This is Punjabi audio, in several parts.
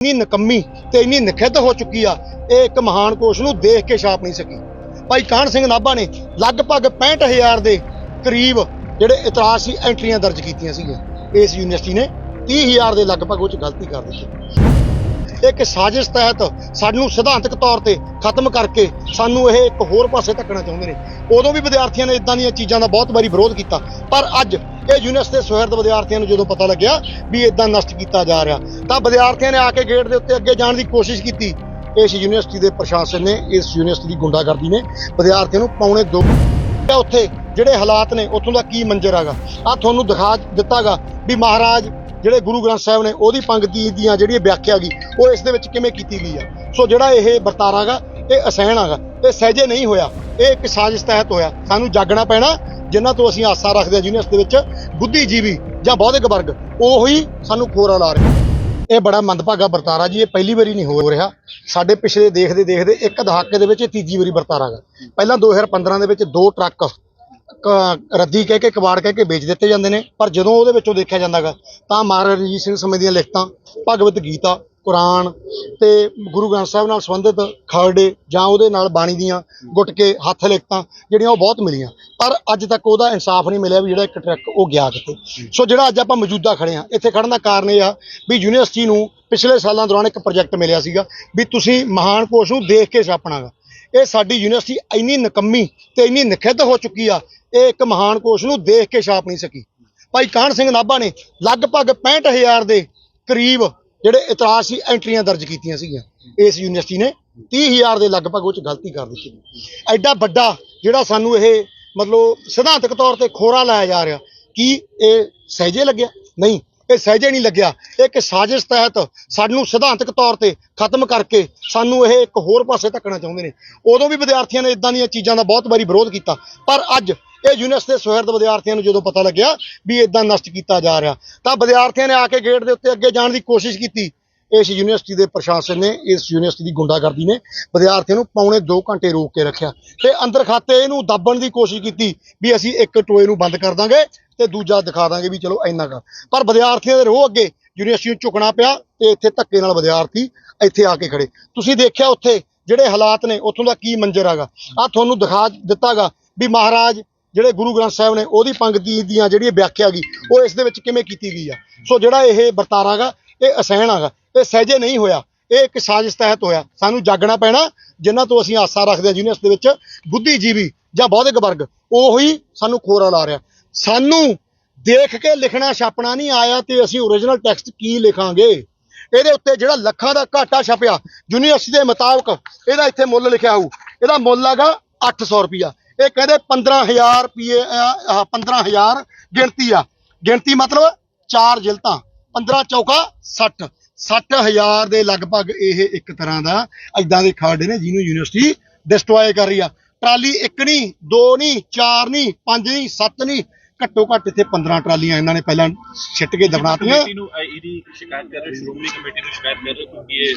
ਇੰਨੀ ਨਕੰਮੀ ਤੇ ਇੰਨੀ ਨਖਿੱਧ ਹੋ ਚੁੱਕੀ ਆ, ਇਹ ਇੱਕ ਮਹਾਨ ਕੋਸ਼ ਨੂੰ ਦੇਖ ਕੇ ਛਾਪ ਨਹੀਂ ਸਕੀ। ਭਾਈ ਕਾਹਨ ਸਿੰਘ ਨਾਭਾ ਨੇ ਲਗਭਗ 65000 ਦੇ ਕਰੀਬ ਜਿਹੜੇ ਇਤਰਾਜ਼ ਸੀ, ਐਂਟਰੀਆਂ ਦਰਜ ਕੀਤੀਆਂ ਸੀਗੀਆਂ। ਇਸ ਯੂਨੀਵਰਸਿਟੀ ਨੇ 30000 ਦੇ ਲਗਭਗ ਉਹ ਚ ਗਲਤੀ ਕਰ ਦਿੱਤੀ। ਇੱਕ ਸਾਜ਼ਿਸ਼ ਤਹਿਤ ਸਾਨੂੰ ਸਿਧਾਂਤਕ ਤੌਰ ਤੇ ਖਤਮ ਕਰਕੇ ਸਾਨੂੰ ਇਹ ਇੱਕ ਹੋਰ ਪਾਸੇ ਧੱਕਣਾ ਚਾਹੁੰਦੇ ਨੇ। ਉਦੋਂ ਵੀ ਵਿਦਿਆਰਥੀਆਂ ਨੇ ਇਦਾਂ ਦੀਆਂ ਚੀਜ਼ਾਂ ਦਾ ਬਹੁਤ ਵਾਰੀ ਵਿਰੋਧ ਕੀਤਾ। ਪਰ ਅੱਜ ਇਹ ਯੂਨੀਵਰਸਿਟੀ ਦੇ ਸੁਹਿਰਦ ਵਿਦਿਆਰਥੀਆਂ ਨੂੰ ਜਦੋਂ ਪਤਾ ਲੱਗਿਆ ਵੀ ਇਦਾਂ ਨਸ਼ਟ ਕੀਤਾ ਜਾ ਰਿਹਾ, ਤਾਂ ਵਿਦਿਆਰਥੀਆਂ ਨੇ ਆ ਕੇ ਗੇਟ ਦੇ ਉੱਤੇ ਅੱਗੇ ਜਾਣ ਦੀ ਕੋਸ਼ਿਸ਼ ਕੀਤੀ। ਇਸ ਯੂਨੀਵਰਸਿਟੀ ਦੇ ਪ੍ਰਸ਼ਾਸਨ ਨੇ, ਇਸ ਯੂਨੀਵਰਸਿਟੀ ਦੀ ਗੁੰਡਾਗਰਦੀ ਨੇ ਵਿਦਿਆਰਥੀਆਂ ਨੂੰ ਪੌਣੇ ਦੋ ਉੱਥੇ ਜਿਹੜੇ ਹਾਲਾਤ ਨੇ, ਉੱਥੋਂ ਦਾ ਕੀ ਮੰਜ਼ਰ ਹੈਗਾ? ਆ ਤੁਹਾਨੂੰ ਦਿਖਾ ਦਿੱਤਾਗਾ ਵੀ ਮਹਾਰਾਜ ਜਿਹੜੇ ਗੁਰੂ ਗ੍ਰੰਥ ਸਾਹਿਬ ਨੇ ਉਹਦੀ ਪੰਕਤੀ ਦੀਆਂ ਜਿਹੜੀ ਵਿਆਖਿਆ ਗਈ, ਉਹ ਇਸ ਦੇ ਵਿੱਚ ਕਿਵੇਂ ਕੀਤੀ ਗਈ ਆ? ਸੋ ਜਿਹੜਾ ਇਹ ਵਰਤਾਰਾ ਗਾ, ਇਹ ਅਸਹਿਣ ਹੈਗਾ ਇਹ ਸਹਿਜੇ ਨਹੀਂ ਹੋਇਆ। ਇਹ ਇੱਕ ਸਾਜ਼ਿਸ਼ ਤਹਿਤ ਹੋਇਆ। ਸਾਨੂੰ ਜਾਗਣਾ ਪੈਣਾ ਜਿਨ੍ਹਾਂ ਤੋਂ ਅਸੀਂ ਆਸਾਂ ਰੱਖਦੇ ਹਾਂ ਯੂਨੀਵਰਸਿਟੀ ਦੇ ਵਿੱਚ ਬੁੱਧੀਜੀਵੀ ਜਾਂ ਬੌਧਿਕ ਵਰਗ, ਉਹੀ ਸਾਨੂੰ ਖੋਰਾ ਲਾ ਰਿਹਾ। ਇਹ ਬੜਾ ਮੰਦਭਾਗਾ ਵਰਤਾਰਾ ਜੀ, ਇਹ ਪਹਿਲੀ ਵਾਰੀ ਨਹੀਂ ਹੋ ਰਿਹਾ। ਸਾਡੇ ਪਿਛਲੇ ਦੇਖਦੇ ਦੇਖਦੇ ਇੱਕ ਦਹਾਕੇ ਦੇ ਵਿੱਚ ਇਹ ਤੀਜੀ ਵਾਰੀ ਵਰਤਾਰਾ ਗਾ। ਪਹਿਲਾਂ 2015 ਦੇ ਵਿੱਚ ਦੋ ਟਰੱਕ ਰੱਦੀ ਕਹਿ ਕੇ, ਕਬਾੜ ਕਹਿ ਕੇ ਵੇਚ ਦਿੱਤੇ ਜਾਂਦੇ ਨੇ। ਪਰ ਜਦੋਂ ਉਹਦੇ ਵਿੱਚੋਂ ਦੇਖਿਆ ਜਾਂਦਾਗਾ, ਤਾਂ ਮਹਾਰਾਜਾ ਰਣਜੀਤ ਸਿੰਘ ਸਮੇਂ ਦੀਆਂ ਲਿਖਤਾਂ ਭਗਵਤ ਗੀਤਾ, ਕੁਰਾਨ ਤੇ ਗੁਰੂ ਗ੍ਰੰਥ ਸਾਹਿਬ ਨਾਲ ਸੰਬੰਧਿਤ ਖਰੜੇ ਜਾਂ ਉਹਦੇ ਨਾਲ ਬਾਣੀ ਦੀਆਂ ਗੁਟਕੇ ਹੱਥ ਲਿਖਤਾਂ ਜਿਹੜੀਆਂ ਉਹ ਬਹੁਤ ਮਿਲੀਆਂ। ਪਰ ਅੱਜ ਤੱਕ ਉਹਦਾ ਇਨਸਾਫ ਨਹੀਂ ਮਿਲਿਆ ਵੀ ਜਿਹੜਾ ਇੱਕ ਟਰੱਕ ਉਹ ਗਿਆ ਕਿਤੇ। ਸੋ ਜਿਹੜਾ ਅੱਜ ਆਪਾਂ ਮੌਜੂਦਾ ਖੜੇ ਆ ਇੱਥੇ ਖੜਨ ਦਾ ਕਾਰਨ ਇਹ ਆ ਵੀ ਯੂਨੀਵਰਸਿਟੀ ਨੂੰ ਪਿਛਲੇ ਸਾਲਾਂ ਦੌਰਾਨ ਇੱਕ ਪ੍ਰੋਜੈਕਟ ਮਿਲਿਆ ਸੀਗਾ ਵੀ ਤੁਸੀਂ ਮਹਾਨ ਕੋਸ਼ ਨੂੰ ਦੇਖ ਕੇ ਛਾਪਣਾਗਾ। ਇਹ ਸਾਡੀ ਯੂਨੀਵਰਸਿਟੀ ਇੰਨੀ ਨਕੰਮੀ ਤੇ ਇੰਨੀ ਨਖਿੱਧ ਹੋ ਚੁੱਕੀ ਆ ਇਹ ਇੱਕ ਮਹਾਨ ਕੋਸ਼ ਨੂੰ ਦੇਖ ਕੇ ਛਾਪ ਨਹੀਂ ਸਕੀ। ਭਾਈ ਕਾਹਨ ਸਿੰਘ ਨਾਭਾ ਨੇ ਲਗਭਗ 65000 ਦੇ ਕਰੀਬ ਜਿਹੜੇ ਇਤਰਾਜ਼ ਸੀ, ਐਂਟਰੀਆਂ ਦਰਜ ਕੀਤੀਆਂ ਸੀਗੀਆਂ। ਇਸ ਯੂਨੀਵਰਸਿਟੀ ਨੇ 30000 ਦੇ ਲਗਭਗ ਉਹ ਚ ਗਲਤੀ ਕਰ ਦਿੱਤੀ। ਐਡਾ ਵੱਡਾ ਜਿਹੜਾ ਸਾਨੂੰ ਇਹ ਮਤਲਬ ਸਿਧਾਂਤਕ ਤੌਰ ਤੇ ਖੋਰਾ ਲਾਇਆ ਜਾ ਰਿਹਾ, ਕੀ ਇਹ ਸਹਿਜੇ ਲੱਗਿਆ? ਨਹੀਂ। ਇਹ ਸਹਿਜੇ ਨਹੀਂ ਲੱਗਿਆ। ਇੱਕ ਸਾਜ਼ਿਸ਼ ਤਹਿਤ ਸਾਨੂੰ ਸਿਧਾਂਤਕ ਤੌਰ ਤੇ ਖਤਮ ਕਰਕੇ ਸਾਨੂੰ ਇਹ ਇੱਕ ਹੋਰ ਪਾਸੇ ਧੱਕਣਾ ਚਾਹੁੰਦੇ ਨੇ। ਉਦੋਂ ਵੀ ਵਿਦਿਆਰਥੀਆਂ ਨੇ ਇਦਾਂ ਦੀਆਂ ਚੀਜ਼ਾਂ ਦਾ ਬਹੁਤ ਵਾਰੀ ਵਿਰੋਧ ਕੀਤਾ, ਪਰ ਅੱਜ ਇਹ ਯੂਨੀਵਰਸਿਟੀ ਦੇ ਸੁਹਿਰਦ ਵਿਦਿਆਰਥੀਆਂ ਨੂੰ ਜਦੋਂ ਪਤਾ ਲੱਗਿਆ ਵੀ ਇਦਾਂ ਨਸ਼ਟ ਕੀਤਾ ਜਾ ਰਿਹਾ, ਤਾਂ ਵਿਦਿਆਰਥੀਆਂ ਨੇ ਆ ਕੇ ਗੇਟ ਦੇ ਉੱਤੇ ਅੱਗੇ ਜਾਣ ਦੀ ਕੋਸ਼ਿਸ਼ ਕੀਤੀ। ਇਸ ਯੂਨੀਵਰਸਿਟੀ ਦੇ ਪ੍ਰਸ਼ਾਸਨ ਨੇ ਇਸ ਯੂਨੀਵਰਸਿਟੀ ਦੀ ਗੁੰਡਾਗਰਦੀ ਨੇ ਵਿਦਿਆਰਥੀਆਂ ਨੂੰ ਪੌਣੇ 2 ਘੰਟੇ ਰੋਕ ਕੇ ਰੱਖਿਆ ਤੇ ਅੰਦਰ ਖਾਤੇ ਇਹਨੂੰ ਦੱਬਣ ਦੀ ਕੋਸ਼ਿਸ਼ ਕੀਤੀ ਵੀ ਅਸੀਂ ਇੱਕ ਟੋਏ ਨੂੰ ਬੰਦ ਕਰ ਦਾਂਗੇ ਤੇ ਦੂਜਾ ਦਿਖਾ ਦਾਂਗੇ ਵੀ ਚਲੋ ਇੰਨਾ ਕਰ ਪਰ ਵਿਦਿਆਰਥੀਆਂ ਦੇ ਰੋਹ ਅੱਗੇ ਯੂਨੀਵਰਸਿਟੀ ਨੂੰ ਝੁਕਣਾ ਪਿਆ ਤੇ ਇੱਥੇ ਧੱਕੇ ਨਾਲ ਵਿਦਿਆਰਥੀ ਇੱਥੇ ਆ ਕੇ ਖੜੇ। ਤੁਸੀਂ ਦੇਖਿਆ ਉੱਥੇ ਜਿਹੜੇ ਹਾਲਾਤ ਨੇ, ਉੱਥੋਂ ਦਾ ਕੀ ਮੰਜ਼ਰ ਹੈਗਾ? ਆ ਤੁਹਾਨੂੰ ਦਿਖਾ ਦਿੱਤਾਗਾ ਵੀ ਮਹਾਰਾਜ ਜਿਹੜੇ ਗੁਰੂ ਗ੍ਰੰਥ ਸਾਹਿਬ ਨੇ ਉਹਦੀ ਪੰਕਤੀ ਦੀਆਂ ਜਿਹੜੀ ਵਿਆਖਿਆ ਗਈ, ਉਹ ਇਸ ਦੇ ਵਿੱਚ ਕਿਵੇਂ ਕੀਤੀ ਗਈ ਆ? ਸੋ ਜਿਹੜਾ ਇਹ ਵਰਤਾਰਾ ਗਾ ਇਹ ਅਸਹਿਣ ਹੈਗਾ। ਇਹ ਸਹਿਜੇ ਨਹੀਂ ਹੋਇਆ। ਇਹ ਇੱਕ ਸਾਜ਼ਿਸ਼ ਤਹਿਤ ਹੋਇਆ। ਸਾਨੂੰ ਜਾਗਣਾ ਪੈਣਾ ਜਿਨ੍ਹਾਂ ਤੋਂ ਅਸੀਂ ਆਸਾਂ ਰੱਖਦੇ ਹਾਂ ਯੂਨੀਵਰਸਿਟੀ ਦੇ ਵਿੱਚ, ਬੁੱਧੀਜੀਵੀ ਜਾਂ ਬੌਧਿਕ ਵਰਗ, ਉਹੀ ਸਾਨੂੰ ਖੋਰਾ ਲਾ ਰਿਹਾ। ਸਾਨੂੰ ਦੇਖ ਕੇ ਲਿਖਣਾ ਛਾਪਣਾ ਨਹੀਂ ਆਇਆ ਤੇ ਅਸੀਂ ਓਰੀਜਨਲ ਟੈਕਸਟ ਕੀ ਲਿਖਾਂਗੇ? ਇਹਦੇ ਉੱਤੇ ਜਿਹੜਾ ਲੱਖਾਂ ਦਾ ਘਾਟਾ ਛਪਿਆ ਯੂਨੀਵਰਸਿਟੀ ਦੇ ਮੁਤਾਬਕ ਇਹਦਾ ਇੱਥੇ ਮੁੱਲ ਲਿਖਿਆ ਹੋਊ। ਇਹਦਾ ਮੁੱਲ ਹੈਗਾ 800 ਰੁਪਿਆ ਇਹ ਕਹਿੰਦੇ 15000 ਰੁਪਏ 15000 ਗਿਣਤੀ ਆ। ਗਿਣਤੀ ਮਤਲਬ ਚਾਰ ਜਿਲਤਾਂ 15 ਚੌਕਾ 60 60000 ਦੇ ਲਗਭਗ ਇਹ ਇੱਕ ਤਰ੍ਹਾਂ ਦਾ ਐਦਾਂ ਦੇ ਖਾੜੇ ਨੇ ਜਿਹਨੂੰ ਯੂਨੀਵਰਸਿਟੀ ਡਿਸਟਰੋਏ ਕਰ ਰਹੀ ਆ। ਟਰਾਲੀ ਇੱਕ ਨਹੀਂ ਦੋ ਨਹੀਂ ਚਾਰ ਨਹੀਂ ਪੰਜ ਨਹੀਂ ਸੱਤ ਨਹੀਂ ਘੱਟੋ ਘੱਟ ਇੱਥੇ 15 ਟਰਾਲੀਆਂ ਇਹਨਾਂ ਨੇ ਪਹਿਲਾਂ ਛਿੱਟ ਕੇ ਦਬਣਾਤੀਆਂ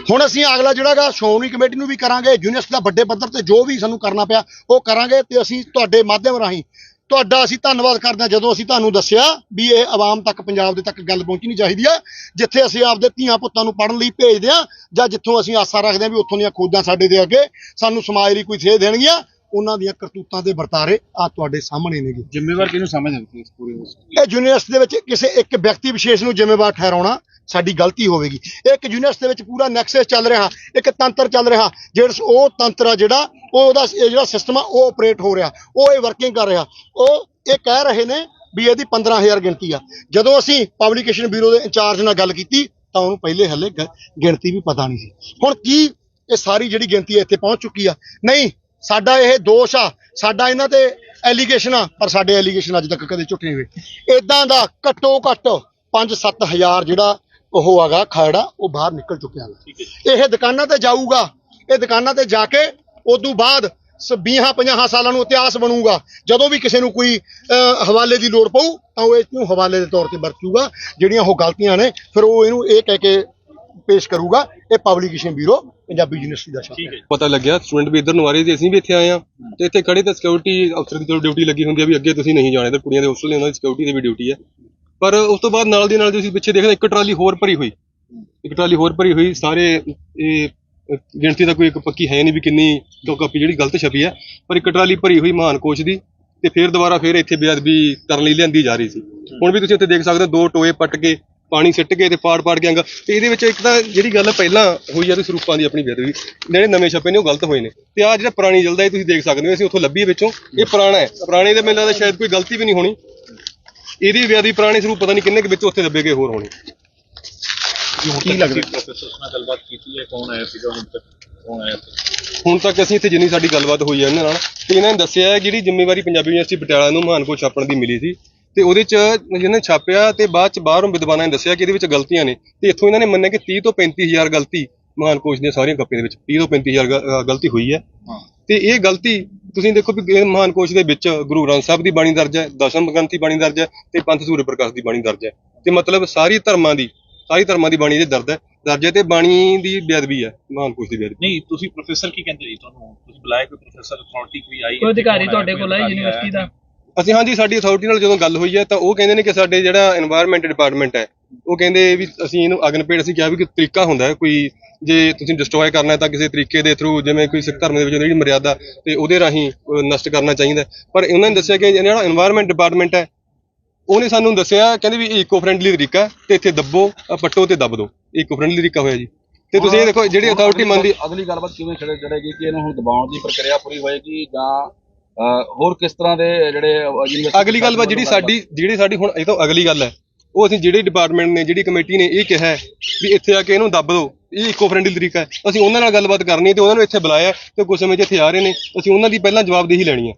ਹੁਣ ਅਸੀਂ ਅਗਲਾ ਜਿਹੜਾ ਗਾ ਸ਼੍ਰੋਮਣੀ ਕਮੇਟੀ ਨੂੰ ਵੀ ਕਰਾਂਗੇ ਯੂਨੀਵਰਸਿਟੀ ਦਾ ਵੱਡੇ ਪੱਧਰ ਤੇ ਜੋ ਵੀ ਸਾਨੂੰ ਕਰਨਾ ਪਿਆ ਉਹ ਕਰਾਂਗੇ ਤੇ ਅਸੀਂ ਤੁਹਾਡੇ ਮਾਧਿਅਮ ਰਾਹੀਂ ਤੁਹਾਡਾ ਅਸੀਂ ਧੰਨਵਾਦ ਕਰਦੇ ਹਾਂ ਜਦੋਂ ਅਸੀਂ ਤੁਹਾਨੂੰ ਦੱਸਿਆ ਵੀ ਇਹ ਆਵਾਮ ਤੱਕ ਪੰਜਾਬ ਦੇ ਤੱਕ ਗੱਲ ਪਹੁੰਚਣੀ ਚਾਹੀਦੀ ਆ ਜਿੱਥੇ ਅਸੀਂ ਆਪਦੇ ਧੀਆਂ ਪੁੱਤਾਂ ਨੂੰ ਪੜ੍ਹਨ ਲਈ ਭੇਜਦੇ ਆ ਜਾਂ ਜਿੱਥੋਂ ਅਸੀਂ ਆਸਾ ਰੱਖਦੇ ਆ ਵੀ ਉੱਥੋਂ ਦੀਆਂ ਖੋਜਾਂ ਸਾਡੇ ਦੇ ਅੱਗੇ ਸਾਨੂੰ ਸਮਾਜ ਲਈ ਕੋਈ ਸੇਧ ਦੇਣਗੀਆਂ ਉਹਨਾਂ ਦੀਆਂ ਕਰਤੂਤਾਂ ਦੇ ਵਰਤਾਰੇ ਆ ਤੁਹਾਡੇ ਸਾਹਮਣੇ ਨੇਗੇ। ਜ਼ਿੰਮੇਵਾਰ ਕਿਹਨੂੰ ਸਮਝਦੇ ਇਸ ਪੂਰੇ ਇਹ ਯੂਨੀਵਰਸਿਟੀ ਦੇ ਵਿੱਚ ਕਿਸੇ ਇੱਕ ਵਿਅਕਤੀ ਵਿਸ਼ੇਸ਼ ਨੂੰ ਜ਼ਿੰਮੇਵਾਰ ਠਹਿਰਾਉਣਾ ਸਾਡੀ ਗਲਤੀ ਹੋਵੇਗੀ। ਇੱਕ ਯੂਨੀਵਰਸਿਟੀ ਦੇ ਵਿੱਚ ਪੂਰਾ ਨੈਕਸਸ ਚੱਲ ਰਿਹਾ ਇੱਕ ਤੰਤਰ ਚੱਲ ਰਿਹਾ ਜਿਹੜਾ ਉਹ ਤੰਤਰ ਆ ਜਿਹੜਾ ਉਹ ਉਹਦਾ ਇਹ ਜਿਹੜਾ ਸਿਸਟਮ ਆ ਉਹ ਆਪਰੇਟ ਹੋ ਰਿਹਾ ਉਹ ਇਹ ਵਰਕਿੰਗ ਕਰ ਰਿਹਾ। ਉਹ ਇਹ ਕਹਿ ਰਹੇ ਨੇ ਵੀ ਇਹਦੀ 15000 ਗਿਣਤੀ ਆ। ਜਦੋਂ ਅਸੀਂ ਪਬਲਿਕੇਸ਼ਨ ਬਿਊਰੋ ਦੇ ਇੰਚਾਰਜ ਨਾਲ ਗੱਲ ਕੀਤੀ ਤਾਂ ਉਹਨੂੰ ਪਹਿਲੇ ਹੱਲੇ ਗਿਣਤੀ ਵੀ ਪਤਾ ਨਹੀਂ ਸੀ। ਹੁਣ ਕੀ ਇਹ ਸਾਰੀ ਜਿਹੜੀ ਗਿਣਤੀ ਇੱਥੇ ਪਹੁੰਚ ਚੁੱਕੀ ਆ? ਨਹੀਂ ਸਾਡਾ ਇਹ ਦੋਸ਼ ਆ। ਸਾਡਾ ਇਹਨਾਂ ਤੇ ਐਲੀਗੇਸ਼ਨ ਆ ਪਰ ਸਾਡੇ ਐਲੀਗੇਸ਼ਨ ਅੱਜ ਤੱਕ ਕਦੇ ਝੁੱਟੇ ਨਹੀਂ ਹੋਏ। ਇਦਾਂ ਦਾ ਘੱਟੋ ਘੱਟ 5-7 ਹਜ਼ਾਰ ਜਿਹੜਾ ਉਹ ਹੈਗਾ ਖਾੜਾ ਉਹ ਬਾਹਰ ਨਿਕਲ ਚੁੱਕਿਆ। ਹੈ ਇਹ ਦੁਕਾਨਾਂ ਤੇ ਜਾਊਗਾ। ਇਹ ਦੁਕਾਨਾਂ ਤੇ ਜਾ ਕੇ ਉਦੋਂ ਬਾਅਦ 20 50 ਸਾਲਾਂ ਨੂੰ ਇਤਿਹਾਸ ਬਣੂਗਾ। ਜਦੋਂ ਵੀ ਕਿਸੇ ਨੂੰ ਕੋਈ ਹਵਾਲੇ ਦੀ ਲੋੜ ਪਊ ਤਾਂ ਉਹ ਇਸ ਨੂੰ ਹਵਾਲੇ ਦੇ ਤੌਰ ਤੇ ਵਰਤੂਗਾ। ਜਿਹੜੀਆਂ ਉਹ ਗਲਤੀਆਂ ਨੇ ਫਿਰ ਉਹ ਇਹਨੂੰ ਇਹ ਕਹਿ ਕੇ ਪੇਸ਼ ਕਰੂਗਾ ਇਹ ਪਬਲਿਕੇਸ਼ਨ ਬਿਊਰੋ ਪੰਜਾਬੀ ਯੂਨੀਵਰਸਿਟੀ ਦਾ ਹੈ ਪਤਾ ਲੱਗਿਆ ਸਟੂਡੈਂਟ ਵੀ ਇੱਧਰ ਨੂੰ ਆ ਰਹੇ ਸੀ ਅਸੀਂ ਵੀ ਇੱਥੇ ਆਏ ਆ ਤੇ ਇੱਥੇ ਖੜੇ ਤਾਂ ਸਿਕਿਉਰਿਟੀ ਅਫਸਰ ਦੀ ਡਿਊਟੀ ਲੱਗੀ ਹੁੰਦੀ ਆ ਵੀ ਅੱਗੇ ਤੁਸੀਂ ਨਹੀਂ ਜਾਣੇ ਤੇ ਕੁੜੀਆਂ ਦੇ ਹੋਸਟਲ ਦੀ ਉਹਨਾਂ ਦੀ ਸਿਕਿਉਰਿਟੀ ਦੀ ਵੀ ਡਿਊਟੀ ਹੈ ਪਰ ਉਸ ਤੋਂ ਬਾਅਦ ਨਾਲ ਦੀ ਨਾਲ ਜੇ ਅਸੀਂ ਪਿੱਛੇ ਦੇਖਦੇ ਇੱਕ ਟਰਾਲੀ ਹੋਰ ਭਰੀ ਹੋਈ। ਇੱਕ ਟਰਾਲੀ ਹੋਰ ਭਰੀ ਹੋਈ ਸਾਰੇ ਇਹ ਗਿਣਤੀ ਦਾ ਕੋਈ ਇੱਕ ਪੱਕੀ ਹੈ ਨਹੀਂ ਵੀ ਕਿੰਨੀ ਕਾਪੀ ਜਿਹੜੀ ਗਲਤ ਛਪੀ ਹੈ ਪਰ ਇੱਕ ਟਰਾਲੀ ਭਰੀ ਹੋਈ ਮਹਾਨ ਕੋਚ ਦੀ ਤੇ ਫਿਰ ਦੁਬਾਰਾ ਫਿਰ ਇੱਥੇ ਬੇਅਦਬੀ ਕਰਨ ਲਈ ਲਿਆਂਦੀ ਜਾ ਰਹੀ ਸੀ। ਹੁਣ ਵੀ ਤੁਸੀਂ ਉੱਥੇ ਦੇਖ ਸਕਦੇ ਹੋ ਦੋ ਟੋਏ ਪੱਟ ਕੇ ਪਾਣੀ ਸਿੱਟ ਕੇ ਤੇ ਪਾੜ ਪਾੜ ਕੇ ਅੰਗ ਤੇ ਇਹਦੇ ਵਿੱਚ ਇੱਕ ਤਾਂ ਜਿਹੜੀ ਗੱਲ ਪਹਿਲਾਂ ਹੋਈ ਆ ਤੇ ਸਰੂਪਾਂ ਦੀ ਆਪਣੀ ਬੇਅਦਬੀ ਜਿਹੜੇ ਨਵੇਂ ਛਪੇ ਨੇ ਉਹ ਗਲਤ ਹੋਏ ਨੇ। ਤੇ ਆ ਜਿਹੜਾ ਪੁਰਾਣੀ ਜਲਦਾ ਇਹ ਤੁਸੀਂ ਦੇਖ ਸਕਦੇ ਹੋ ਅਸੀਂ ਉੱਥੋਂ ਲੱਭੀ ਹੈ ਵਿੱਚੋਂ ਇਹ ਪੁਰਾਣਾ ਹੈ। ਪੁਰਾਣੇ ਦੇ ਮੈਨੂੰ ਲੱਗਦਾ ਸ਼ਾਇਦ ਕੋਈ ਗਲਤੀ ਵੀ ਨਹੀਂ ਹੋਣੀ। ਇਹਦੀ ਬੇਅਦਬੀ ਪੁਰਾਣੇ ਸਰੂਪ ਪਤਾ ਨਹੀਂ ਕਿੰਨੇ ਕੁ ਵਿੱਚ ਉੱਥੇ ਦੱਬੇ ਗਏ ਹੋਰ ਹੋਣੇ। ਕੀ ਲੱਗਦਾ ਪ੍ਰੋਫੈਸਰ ਨਾਲ ਗੱਲਬਾਤ ਕੀਤੀ ਹੈ ਕੌਣ ਆਇਆ ਸੀਗਾ ਹੁਣ ਤੱਕ ਕੌਣ ਆਇਆ ਸੀ? ਹੁਣ ਤੱਕ ਅਸੀਂ ਇੱਥੇ ਜਿੰਨੀ ਸਾਡੀ ਗੱਲਬਾਤ ਹੋਈ ਹੈ ਇਹਨਾਂ ਨਾਲ ਤੇ ਇਹਨਾਂ ਨੇ ਦੱਸਿਆ ਹੈ ਜਿਹੜੀ ਜ਼ਿੰਮੇਵਾਰੀ ਪੰਜਾਬੀ ਯੂਨੀਵਰਸਿਟੀ ਪਟਿਆਲਾ ਨੂੰ ਮਹਾਨ ਕੋਚ ਛਾਪਣ ਦੀ ਮਿਲੀ ਸੀ ਤੇ ਉਹਦੇ ਚ ਜਿਹਨੇ ਛਾਪਿਆ ਤੇ ਬਾਅਦ ਚ ਬਾਹਰੋਂ ਵਿਦਵਾਨਾਂ ਨੇ ਦੱਸਿਆ ਕਿ ਇਹਦੇ ਵਿੱਚ ਗਲਤੀਆਂ ਨੇ ਤੇ ਇੱਥੋਂ ਇਹਨਾਂ ਨੇ ਮੰਨਿਆ ਕਿ 30 ਤੋਂ 35000 ਗਲਤੀ ਮਹਾਨ ਕੋਚ ਦੀਆਂ ਸਾਰੀਆਂ ਕਾਪੀਆਂ ਦੇ ਵਿੱਚ 30 ਤੋਂ 35000 ਗ- ਅ, ਗਲਤੀ ਹੋਈ ਹੈ। ਤੇ ਇਹ ਗਲਤੀ ਤੁਸੀਂ ਦੇਖੋ ਵੀ ਮਹਾਨ ਕੋਚ ਦੇ ਵਿੱਚ ਗੁਰੂ ਗ੍ਰੰਥ ਸਾਹਿਬ ਦੀ ਬਾਣੀ ਦਰਜ ਹੈ ਦਸ਼ਮ ਗ੍ਰੰਥੀ ਬਾਣੀ ਦਰਜ ਹੈ ਤੇ ਪੰਥ ਸੂਰਜ ਪ੍ਰਕਾਸ਼ ਦੀ ਬਾਣੀ ਦਰਜ ਹੈ। ਤੇ ਮਤਲਬ ਸਾਰੀ ਧਰਮਾਂ ਦੀ ਸਾਰੀ ਧਰਮਾਂ ਦੀ ਬਾਣੀ ਦੇ ਦਰਦ ਹੈ। ਦਰਜੇ ਤੇ ਬਾਣੀ ਦੀ ਬੇਅਦਬੀ ਹੈ ਮਹਾਨਪੁਰਸ਼ ਦੀ ਬੇਅਦਬੀ। ਨਹੀਂ ਤੁਸੀਂ ਪ੍ਰੋਫੈਸਰ ਕੀ ਕਹਿੰਦੇ ਜੀ ਤੁਹਾਨੂੰ? ਤੁਸੀਂ ਬੁਲਾਇਆ ਕੋਈ ਪ੍ਰੋਫੈਸਰ ਅਥਾਰਟੀ ਕੋਈ ਆਈ ਕੋਈ ਅਧਿਕਾਰੀ ਤੁਹਾਡੇ ਕੋਲ ਆਈ ਯੂਨੀਵਰਸਿਟੀ ਦਾ? ਅਸੀਂ ਹਾਂਜੀ ਸਾਡੀ ਅਥਾਰਟੀ ਨਾਲ ਜਦੋਂ ਗੱਲ ਹੋਈ ਹੈ ਤਾਂ ਉਹ ਕਹਿੰਦੇ ਨੇ ਕਿ ਸਾਡੇ ਜਿਹੜਾ এনवायरमेंट ਡਿਪਾਰਟਮੈਂਟ ਹੈ ਉਹ ਕਹਿੰਦੇ ਵੀ ਅਸੀਂ ਇਹਨੂੰ ਅਗਨਪੇੜ ਅਸੀਂ ਕਿਹਾ ਵੀ ਕਿ ਤਰੀਕਾ ਹੁੰਦਾ ਹੈ ਕੋਈ ਜੇ ਤੁਸੀਂ ਡਿਸਟਰੋਏ ਕਰਨਾ ਹੈ ਤਾਂ ਕਿਸੇ ਤਰੀਕੇ ਦੇ ਥਰੂ ਜਿਵੇਂ ਕੋਈ ਸਿੱਖ ਧਰਮ ਦੇ ਵਿੱਚ ਜਿਹੜੀ ਮਰਿਆਦਾ ਤੇ ਉਹਦੇ ਰਾਹੀਂ ਨਸ਼ਟ ਕਰਨਾ ਚਾਹੀਦਾ ਪਰ ਇਹਨਾਂ ਨੇ ਦੱਸਿਆ ਕਿ ਜਿਹੜਾ এনवायरमेंट ਡਿਪਾਰਟਮੈਂਟ ਹੈ ਉਹਨੇ ਸਾਨੂੰ ਦੱਸਿਆ ਕਹਿੰਦੇ ਵੀ ਇਕੋ ਫ੍ਰੈਂਡਲੀ ਤਰੀਕਾ ਤੇ ਇੱਥੇ ਦੱਬੋ ਅਹ, ਪੱਟੋ ਤੇ ਦੱਬ ਦਿਓ ਇਕੋ ਫ੍ਰੈਂਡਲੀ ਤਰੀਕਾ ਹੋਇਆ ਜੀ। ਤੇ ਤੁਸੀਂ ਇਹ ਦੇਖੋ ਜਿਹੜੀ ਅਥਾਰਟੀ ਮੰਨਦੀ ਅਗਲੀ ਗੱਲਬਾਤ ਕਿਵੇਂ ਛੜੇ ਚੜੇਗੀ ਕਿ ਇਹਨੂੰ ਹੁਣ ਦਬਾਉਣ ਦੀ ਪ੍ਰਕਿਰਿਆ ਪੂਰੀ ਹੋਏਗੀ ਜਾਂ ਅਹ, ਹੋਰ ਕਿਸ ਤਰ੍ਹਾਂ ਦੇ ਜਿਹੜੇ university ਅਗਲੀ ਗੱਲ ਵਾ ਜਿਹੜੀ ਸਾਡੀ ਜਿਹੜੀ ਸਾਡੀ ਹੁਣ ਇਹ ਤਾਂ ਅਗਲੀ ਗੱਲ ਹੈ। ਉਹ ਅਸੀਂ ਜਿਹੜੇ ਡਿਪਾਰਟਮੈਂਟ ਨੇ ਜਿਹੜੀ ਕਮੇਟੀ ਨੇ ਇਹ ਕਿਹਾ ਹੈ ਵੀ ਇੱਥੇ ਆ ਕੇ ਇਹਨੂੰ ਦੱਬ ਦਿਓ ਇਹ ਇਕੋ ਫ੍ਰੈਂਡਲੀ ਤਰੀਕਾ ਹੈ। ਅਸੀਂ ਉਹਨਾਂ ਨਾਲ ਗੱਲਬਾਤ ਕਰਨੀ ਹੈ ਤੇ ਉਹਨਾਂ ਨੂੰ ਇੱਥੇ ਬੁਲਾਇਆ ਹੈ ਤੇ ਕੁਝ ਸਮੇਂ 'ਚ ਇੱਥੇ ਆ ਰਹੇ ਨੇ। ਅਸੀਂ ਉਹਨਾਂ ਦੀ ਪਹਿਲਾਂ ਜਵਾਬਦੇਹੀ ਲੈਣੀ ਹੈ।